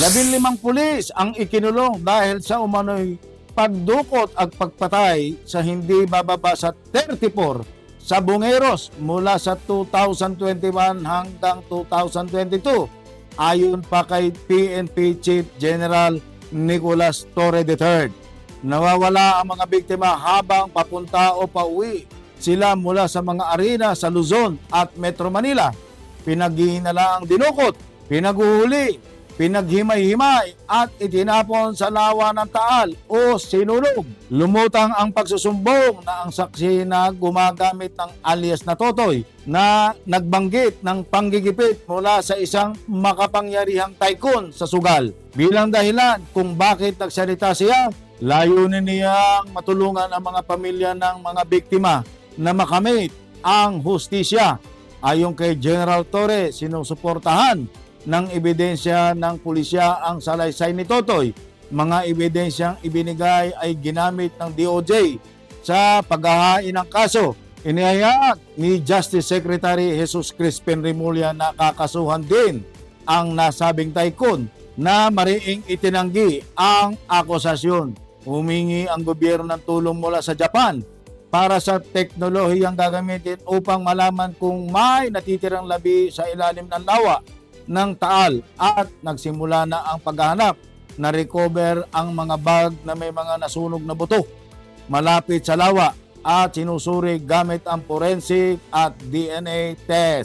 Labinlimang pulis ang ikinulong dahil sa umano'y pagdukot at pagpatay sa hindi bababa sa 34 sa bungeros mula sa 2021 hanggang 2022 ayon pa kay PNP Chief General Nicolas Torre III. Nawawala ang mga biktima habang papunta o pauwi sila mula sa mga arena sa Luzon at Metro Manila. Pinaghihinala ang dinukot, pinaguhuli, pinaghimay-himay at itinapon sa lawa ng taal o sinulog. Lumutang ang pagsusumbong na ang saksi na gumagamit ng alias na Totoy na nagbanggit ng panggigipit mula sa isang makapangyarihang tycoon sa sugal. Bilang dahilan kung bakit nagsalita siya, layunin niyang matulungan ang mga pamilya ng mga biktima na makamit ang hustisya. Ayon kay General Torre, sinusuportahan ng ebidensya ng pulisya ang salaysay ni Totoy. Mga ebidensyang ibinigay ay ginamit ng DOJ sa paghahain ng kaso. Inihayag ni Justice Secretary Jesus Crispin Remulla na kakasuhan din ang nasabing tycoon na mariing itinanggi ang akusasyon. Humingi ang gobyerno ng tulong mula sa Japan para sa teknolohiyang gagamitin upang malaman kung may natitirang labi sa ilalim ng lawa ng taal at nagsimula na ang paghahanap na recover ang mga bag na may mga nasunog na buto malapit sa lawa at sinusuri gamit ang forensic at DNA test.